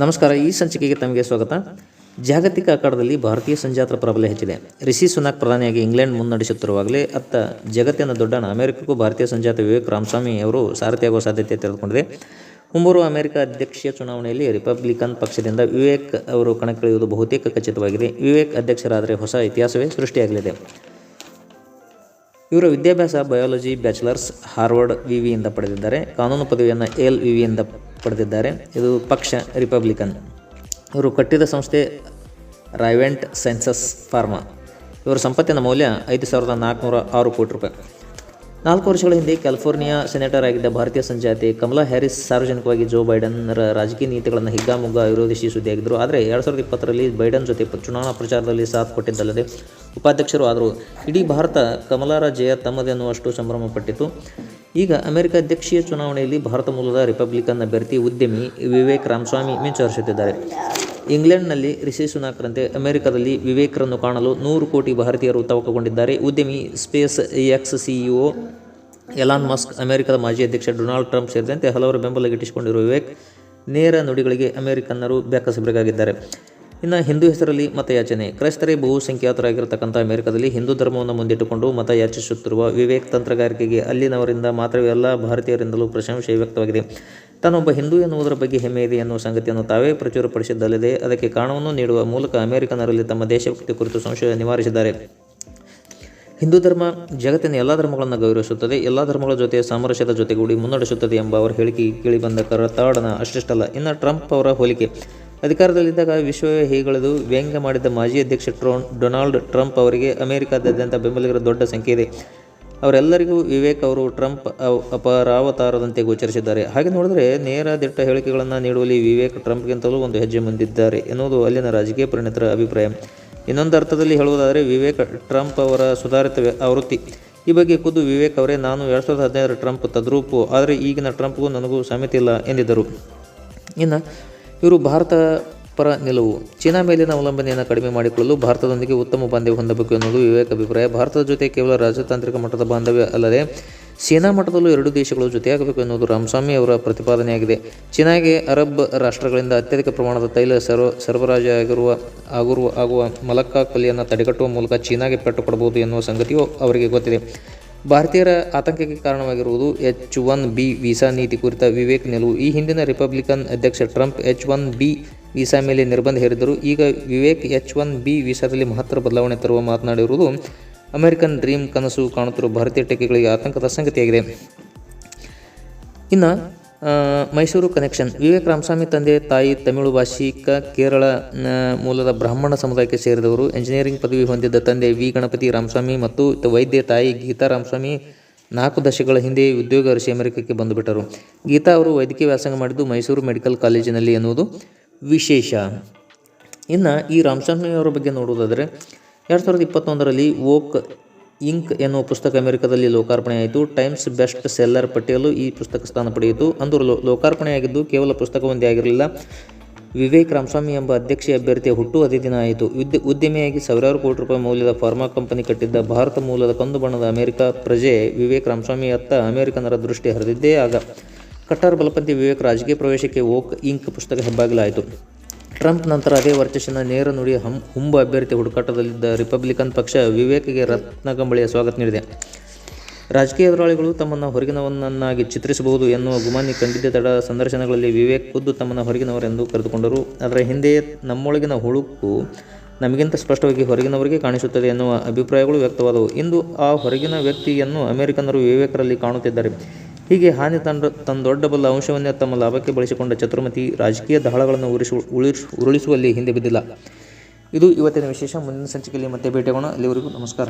ನಮಸ್ಕಾರ, ಈ ಸಂಚಿಕೆಗೆ ತಮಗೆ ಸ್ವಾಗತ. ಜಾಗತಿಕ ಅಖಾಡದಲ್ಲಿ ಭಾರತೀಯ ಸಂಜಾತರ ಪ್ರಬಲ ಹೆಚ್ಚಿದೆ. ರಿಷಿ ಸುನಾಕ್ ಪ್ರಧಾನಿಯಾಗಿ ಇಂಗ್ಲೆಂಡ್ ಮುನ್ನಡೆಸುತ್ತಿರುವಾಗಲೇ ಅತ್ತ ಜಗತ್ತಿನ ದೊಡ್ಡನ ಅಮೆರಿಕಕ್ಕೂ ಭಾರತೀಯ ಸಂಜಾತ ವಿವೇಕ್ ರಾಮಸ್ವಾಮಿ ಅವರು ಸಾರಥಿಯಾಗುವ ಸಾಧ್ಯತೆ ತೆರೆದುಕೊಂಡಿದೆ. ಮುಂಬರುವ ಅಮೆರಿಕ ಅಧ್ಯಕ್ಷೀಯ ಚುನಾವಣೆಯಲ್ಲಿ ರಿಪಬ್ಲಿಕನ್ ಪಕ್ಷದಿಂದ ವಿವೇಕ್ ಅವರು ಕಣಕ್ಕಿಳಿಯುವುದು ಬಹುತೇಕ ಖಚಿತವಾಗಿದೆ. ವಿವೇಕ್ ಅಧ್ಯಕ್ಷರಾದರೆ ಹೊಸ ಇತಿಹಾಸವೇ ಸೃಷ್ಟಿಯಾಗಲಿದೆ. ಇವರ ವಿದ್ಯಾಭ್ಯಾಸ ಬಯಾಲಜಿ ಬ್ಯಾಚುಲರ್ಸ್ ಹಾರ್ವರ್ಡ್ ವಿ ವಿಯಿಂದ ಪಡೆದಿದ್ದಾರೆ. ಕಾನೂನು ಪದವಿಯನ್ನು ಎಲ್ ವಿ ವಿಯಿಂದ ಪಡೆದಿದ್ದಾರೆ. ಇದು ಪಕ್ಷ ರಿಪಬ್ಲಿಕನ್ ಇವರು ಕಟ್ಟಿದ ಸಂಸ್ಥೆ ರೈವೆಂಟ್ ಸೈನ್ಸಸ್ ಫಾರ್ಮಾ ಇವರ ಸಂಪತ್ತಿನ ಮೌಲ್ಯ ಐದು ಸಾವಿರದ ನಾಲ್ಕುನೂರ ಆರು ಕೋಟಿ ರೂಪಾಯಿ. ನಾಲ್ಕು ವರ್ಷಗಳ ಹಿಂದೆ ಕ್ಯಾಲಿಫೋರ್ನಿಯಾ ಸೆನೆಟರ್ ಆಗಿದ್ದ ಭಾರತೀಯ ಸಂಜಾತಿ ಕಮಲಾ ಹ್ಯಾರಿಸ್ ಸಾರ್ವಜನಿಕವಾಗಿ ಜೋ ಬೈಡನ್ರ ರಾಜಕೀಯ ನೀತಿಗಳನ್ನು ಹಿಗ್ಗಾಮುಗ್ಗಾ ವಿರೋಧಿಸಿ ಸುದ್ದಿಯಾಗಿದ್ದರು ಆದರೆ ಎರಡು ಸಾವಿರದ ಇಪ್ಪತ್ತರಲ್ಲಿ ಬೈಡನ್ ಜೊತೆ ಚುನಾವಣಾ ಪ್ರಚಾರದಲ್ಲಿ ಸಾಥ್ ಕೊಟ್ಟಿದ್ದಲ್ಲದೆ ಉಪಾಧ್ಯಕ್ಷರು ಆದರು. ಇಡೀ ಭಾರತ ಕಮಲಾರ ಜಯ ತಮ್ಮದೇ ಅನ್ನುವಷ್ಟು ಸಂಭ್ರಮ ಪಟ್ಟಿತು ಈಗ ಅಮೆರಿಕ ಅಧ್ಯಕ್ಷೀಯ ಚುನಾವಣೆಯಲ್ಲಿ ಭಾರತ ಮೂಲದ ರಿಪಬ್ಲಿಕನ್ ಅಭ್ಯರ್ಥಿ ಉದ್ಯಮಿ ವಿವೇಕ್ ರಾಮಸ್ವಾಮಿ ಮಿಂಚರಿಸುತ್ತಿದ್ದಾರೆ ಇಂಗ್ಲೆಂಡ್ನಲ್ಲಿ ರಿಷಿ ಸುನಾಕ್ರಂತೆ ಅಮೆರಿಕದಲ್ಲಿ ವಿವೇಕ್ರನ್ನು ಕಾಣಲು ನೂರು ಕೋಟಿ ಭಾರತೀಯರು ತವಕಗೊಂಡಿದ್ದಾರೆ ಉದ್ಯಮಿ space X CEO Elon Musk ಅಮೆರಿಕದ ಮಾಜಿ ಅಧ್ಯಕ್ಷ ಡೊನಾಲ್ಡ್ ಟ್ರಂಪ್ ಸೇರಿದಂತೆ ಹಲವರು ಬೆಂಬಲ ಗಿಟ್ಟಿಸಿಕೊಂಡಿರುವ ವಿವೇಕ್ ನೇರ ನುಡಿಗಳಿಗೆ ಅಮೆರಿಕನ್ನರು ಬೆಕ್ಕಸಬೇಕಾಗಿದ್ದಾರೆ ಇನ್ನು ಹಿಂದೂ ಹೆಸರಲ್ಲಿ ಮತಯಾಚನೆ. ಕ್ರೈಸ್ತರೇ ಬಹುಸಂಖ್ಯಾತರಾಗಿರತಕ್ಕಂಥ ಅಮೆರಿಕದಲ್ಲಿ ಹಿಂದೂ ಧರ್ಮವನ್ನು ಮುಂದಿಟ್ಟುಕೊಂಡು ಮತ ಯಾಚಿಸುತ್ತಿರುವ ವಿವೇಕ್ ತಂತ್ರಗಾರಿಕೆಗೆ ಅಲ್ಲಿನವರಿಂದ ಮಾತ್ರವೇ ಎಲ್ಲ ಭಾರತೀಯರಿಂದಲೂ ಪ್ರಶಂಸೆ ವ್ಯಕ್ತವಾಗಿದೆ. ತಾನೊಬ್ಬ ಹಿಂದೂ ಎನ್ನುವುದರ ಬಗ್ಗೆ ಹೆಮ್ಮೆ ಇದೆ ಎನ್ನುವ ಸಂಗತಿಯನ್ನು ತಾವೇ ಪ್ರಚುರಪಡಿಸಿದ್ದಲ್ಲದೆ, ಅದಕ್ಕೆ ಕಾರಣವನ್ನು ನೀಡುವ ಮೂಲಕ ಅಮೆರಿಕನರಲ್ಲಿ ತಮ್ಮ ದೇಶಭಕ್ತಿ ಕುರಿತು ಸಂಶಯ ನಿವಾರಿಸಿದ್ದಾರೆ. ಹಿಂದೂ ಧರ್ಮ ಜಗತ್ತಿನ ಎಲ್ಲ ಧರ್ಮಗಳನ್ನು ಗೌರವಿಸುತ್ತದೆ, ಎಲ್ಲ ಧರ್ಮಗಳ ಜೊತೆ ಸಾಮರಸ್ಯದ ಜೊತೆಗೂಡಿ ಮುನ್ನಡೆಸುತ್ತದೆ ಎಂಬ ಅವರ ಹೇಳಿಕೆ ಕೇಳಿಬಂದ ಕರತಾಡನ ಅಷ್ಟಿಷ್ಟಲ್ಲ. ಇನ್ನು ಟ್ರಂಪ್ ಅವರ ಹೋಲಿಕೆ. ಅಧಿಕಾರದಲ್ಲಿದ್ದಾಗ ವಿಶ್ವವೇ ಹೇಗಳೆದು ವ್ಯಂಗ್ಯ ಮಾಡಿದ್ದ ಮಾಜಿ ಅಧ್ಯಕ್ಷ ಟ್ರೋನ್ ಡೊನಾಲ್ಡ್ ಟ್ರಂಪ್ ಅವರಿಗೆ ಅಮೆರಿಕಾದಾದ್ಯಂತ ಬೆಂಬಲಿಗರ ದೊಡ್ಡ ಸಂಖ್ಯೆ ಇದೆ. ಅವರೆಲ್ಲರಿಗೂ ವಿವೇಕ್ ಅವರು ಟ್ರಂಪ್ ಅಪರಾವತಾರದಂತೆ ಗೋಚರಿಸಿದ್ದಾರೆ. ಹಾಗೆ ನೋಡಿದರೆ ನೇರ ದಿಟ್ಟ ಹೇಳಿಕೆಗಳನ್ನು ನೀಡುವಲ್ಲಿ ವಿವೇಕ್ ಟ್ರಂಪ್ಗಿಂತಲೂ ಒಂದು ಹೆಜ್ಜೆ ಮುಂದಿದ್ದಾರೆ ಎನ್ನುವುದು ಅಲ್ಲಿನ ರಾಜಕೀಯ ಪರಿಣಿತರ ಅಭಿಪ್ರಾಯ. ಇನ್ನೊಂದು ಅರ್ಥದಲ್ಲಿ ಹೇಳುವುದಾದರೆ ವಿವೇಕ್ ಟ್ರಂಪ್ ಅವರ ಸುಧಾರಿತ ಆವೃತ್ತಿ. ಈ ಬಗ್ಗೆ ಖುದ್ದು ವಿವೇಕ್ ಅವರೇ, ನಾನು ಎರಡು ಸಾವಿರದ ಹದಿನೈದರ ಟ್ರಂಪ್ ತದ್ರೂಪು, ಆದರೆ ಈಗಿನ ಟ್ರಂಪ್ಗೂ ನನಗೂ ಸಾಮ್ಯತೆ ಇಲ್ಲ, ಎಂದಿದ್ದರು. ಇನ್ನು ಇವರು ಭಾರತ ಪರ ನಿಲುವು. ಚೀನಾ ಮೇಲಿನ ಅವಲಂಬನೆಯನ್ನು ಕಡಿಮೆ ಮಾಡಿಕೊಳ್ಳಲು ಭಾರತದೊಂದಿಗೆ ಉತ್ತಮ ಬಾಂಧವ್ಯ ಹೊಂದಬೇಕು ಎನ್ನುವುದು ವಿವೇಕ ಅಭಿಪ್ರಾಯ ಭಾರತದ ಜೊತೆ ಕೇವಲ ರಾಜತಾಂತ್ರಿಕ ಮಟ್ಟದ ಬಾಂಧವ್ಯ ಅಲ್ಲದೆ ಸೇನಾ ಮಟ್ಟದಲ್ಲೂ ಎರಡು ದೇಶಗಳು ಜೊತೆಯಾಗಬೇಕು ಎನ್ನುವುದು ರಾಮಸ್ವಾಮಿ ಅವರ ಪ್ರತಿಪಾದನೆಯಾಗಿದೆ. ಚೀನಾಗೆ ಅರಬ್ ರಾಷ್ಟ್ರಗಳಿಂದ ಅತ್ಯಧಿಕ ಪ್ರಮಾಣದ ತೈಲ ಸರ್ವ ಆಗಿರುವ, ಆಗುವ ಮಲಕ್ಕಾ ಕಲಿಯನ್ನು ತಡೆಗಟ್ಟುವ ಮೂಲಕ ಚೀನಾಗೆ ಪೆಟ್ಟು ಕೊಡಬಹುದು ಎನ್ನುವ ಸಂಗತಿಯು ಅವರಿಗೆ ಗೊತ್ತಿದೆ. ಭಾರತೀಯರ ಆತಂಕಕ್ಕೆ ಕಾರಣವಾಗಿರುವುದು ಎಚ್ ಒನ್ ಬಿ ವೀಸಾ ನೀತಿ ಕುರಿತ ವಿವೇಕ್ ನಿಲುವು. ಈ ಹಿಂದಿನ ರಿಪಬ್ಲಿಕನ್ ಅಧ್ಯಕ್ಷ Trump H one B visa ಮೇಲೆ ನಿರ್ಬಂಧ ಹೇರಿದ್ದರು. ಈಗ ವಿವೇಕ್ ಎಚ್ ಒನ್ ಬಿ ವೀಸಾದಲ್ಲಿ ಮಹತ್ತರ ಬದಲಾವಣೆ ತರುವ ಮಾತನಾಡಿರುವುದು ಅಮೆರಿಕನ್ ಡ್ರೀಮ್ ಕನಸು ಕಾಣುತ್ತಿರುವ ಭಾರತೀಯ ಟೆಕೆಗಳಿಗೆ ಆತಂಕದ ಸಂಗತಿಯಾಗಿದೆ. ಇನ್ನು ಮೈಸೂರು ಕನೆಕ್ಷನ್ ವಿವೇಕ್ ರಾಮಸ್ವಾಮಿ ತಂದೆ, ತಾಯಿ ತಮಿಳು ಭಾಷಿಕ, ಕೇರಳ ಮೂಲದ ಬ್ರಾಹ್ಮಣ ಸಮುದಾಯಕ್ಕೆ ಸೇರಿದವರು. ಎಂಜಿನಿಯರಿಂಗ್ ಪದವಿ ಹೊಂದಿದ್ದ ತಂದೆ ವಿ. ಗಣಪತಿ ರಾಮಸ್ವಾಮಿ ಮತ್ತು ವೈದ್ಯ ತಾಯಿ ಗೀತಾ ರಾಮಸ್ವಾಮಿ ನಾಲ್ಕು ದಶಕಗಳ ಹಿಂದೆ ಉದ್ಯೋಗ ಅರಸಿ ಅಮೆರಿಕಕ್ಕೆ ಬಂದುಬಿಟ್ಟರು. ಗೀತಾ ಅವರು ವೈದ್ಯಕೀಯ ವ್ಯಾಸಂಗ ಮಾಡಿದ್ದು ಮೈಸೂರು ಮೆಡಿಕಲ್ ಕಾಲೇಜಿನಲ್ಲಿ ಎನ್ನುವುದು ವಿಶೇಷ. ಇನ್ನು ಈ ರಾಮಸ್ವಾಮಿ ಅವರ ಬಗ್ಗೆ ನೋಡುವುದಾದರೆ, ಎರಡು ಸಾವಿರದ ಇಪ್ಪತ್ತೊಂದರಲ್ಲಿ ವೋಕ್ ಇಂಕ್ ಎನ್ನುವ ಪುಸ್ತಕ ಅಮೆರಿಕದಲ್ಲಿ ಲೋಕಾರ್ಪಣೆಯಾಯಿತು. ಟೈಮ್ಸ್ ಬೆಸ್ಟ್ ಸೆಲ್ಲರ್ ಪಟ್ಟಿಯಲ್ಲೂ ಈ ಪುಸ್ತಕ ಸ್ಥಾನ ಪಡೆಯಿತು. ಅಂದು ಲೋಕಾರ್ಪಣೆಯಾಗಿದ್ದು ಕೇವಲ ಪುಸ್ತಕವೊಂದೇ ಆಗಿರಲಿಲ್ಲ. ವಿವೇಕ್ ರಾಮಸ್ವಾಮಿ ಎಂಬ ಅಧ್ಯಕ್ಷ ಅಭ್ಯರ್ಥಿಯ ಹುಟ್ಟು ಅದೇ ದಿನ ಆಯಿತು. ಉದ್ಯ, ಉದ್ಯಮಿಯಾಗಿ ಸಾವಿರಾರು ಕೋಟಿ ರೂಪಾಯಿ ಮೌಲ್ಯದ ಫಾರ್ಮಾ ಕಂಪನಿ ಕಟ್ಟಿದ್ದ ಭಾರತ ಮೂಲದ ಕಂದು ಬಣ್ಣದ ಅಮೆರಿಕ ಪ್ರಜೆ ವಿವೇಕ್ ರಾಮಸ್ವಾಮಿ ಅತ್ತ ಅಮೆರಿಕನರ ದೃಷ್ಟಿ ಹರಿದಿದ್ದೇ ಆಗ. ಕಟ್ಟಾರ್ ಬಲಪಂಥಿ ವಿವೇಕ್ ರಾಜಕೀಯ ಪ್ರವೇಶಕ್ಕೆ ಓಕ್ ಇಂಕ್ ಪುಸ್ತಕ ಹೆಬ್ಬಾಗಿಲಾಯಿತು. ಟ್ರಂಪ್ ನಂತರ ಅದೇ ವರ್ಚಸ್ಸಿನ ನೇರ ನುಡಿ ಹಂ, ಹುಂಬ ಅಭ್ಯರ್ಥಿ ಹುಡುಕಾಟದಲ್ಲಿದ್ದ ರಿಪಬ್ಲಿಕನ್ ಪಕ್ಷ ವಿವೇಕ್ಗೆ ರತ್ನಗಂಬಳಿಯ ಸ್ವಾಗತ ನೀಡಿದೆ. ರಾಜಕೀಯ ಎದುರಾಳಿಗಳು ತಮ್ಮನ್ನು ಹೊರಗಿನವನನ್ನಾಗಿ ಚಿತ್ರಿಸಬಹುದು ಎನ್ನುವ ಗುಮಾನಿ ಕಂಡಿದ್ದ ತಡ ಸಂದರ್ಶನಗಳಲ್ಲಿ ವಿವೇಕ್ ಖುದ್ದು ತಮ್ಮನ್ನು ಹೊರಗಿನವರೆಂದು ಕರೆದುಕೊಂಡರು. ಅದರ ಹಿಂದೆಯೇ ನಮ್ಮೊಳಗಿನ ಹುಳುಕು ನಮಗಿಂತ ಸ್ಪಷ್ಟವಾಗಿ ಹೊರಗಿನವರಿಗೆ ಕಾಣಿಸುತ್ತದೆ ಎನ್ನುವ ಅಭಿಪ್ರಾಯಗಳು ವ್ಯಕ್ತವಾದವು. ಇಂದು ಆ ಹೊರಗಿನ ವ್ಯಕ್ತಿಯನ್ನು ಅಮೆರಿಕನ್ನರು ವಿವೇಕರಲ್ಲಿ ಕಾಣುತ್ತಿದ್ದಾರೆ. ಹೀಗೆ ಹಾನಿ ತಂಡ ತಂದೊಡ್ಡಬಲ್ಲ ಅಂಶವನ್ನೇ ತಮ್ಮ ಲಾಭಕ್ಕೆ ಬಳಸಿಕೊಂಡ ಚತುರ್ಮತಿ ರಾಜಕೀಯ ದಹಳಗಳನ್ನು ಉರಿಸು ಉಳಿಸ್ ಉರುಳಿಸುವಲ್ಲಿ ಹಿಂದೆ ಬಿದ್ದಿಲ್ಲ. ಇದು ಇವತ್ತಿನ ವಿಶೇಷ, ಮುಂದಿನ ಸಂಚಿಕೆಯಲ್ಲಿ ಮತ್ತೆ ಭೇಟಿಯಾಗೋಣ. ಅಲ್ಲಿವರೆಗೂ ನಮಸ್ಕಾರ.